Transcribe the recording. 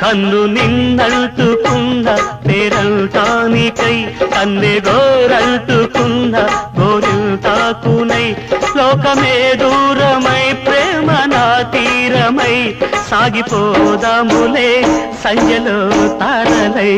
కన్ను నిన్నంటుకున్న పేరంటానికై కన్నెగోరంటుకున్న కాకునై శ్లోకమే దూరమై ప్రేమ నా తీరమై సాగిపోదాములే సంజలో తారలై.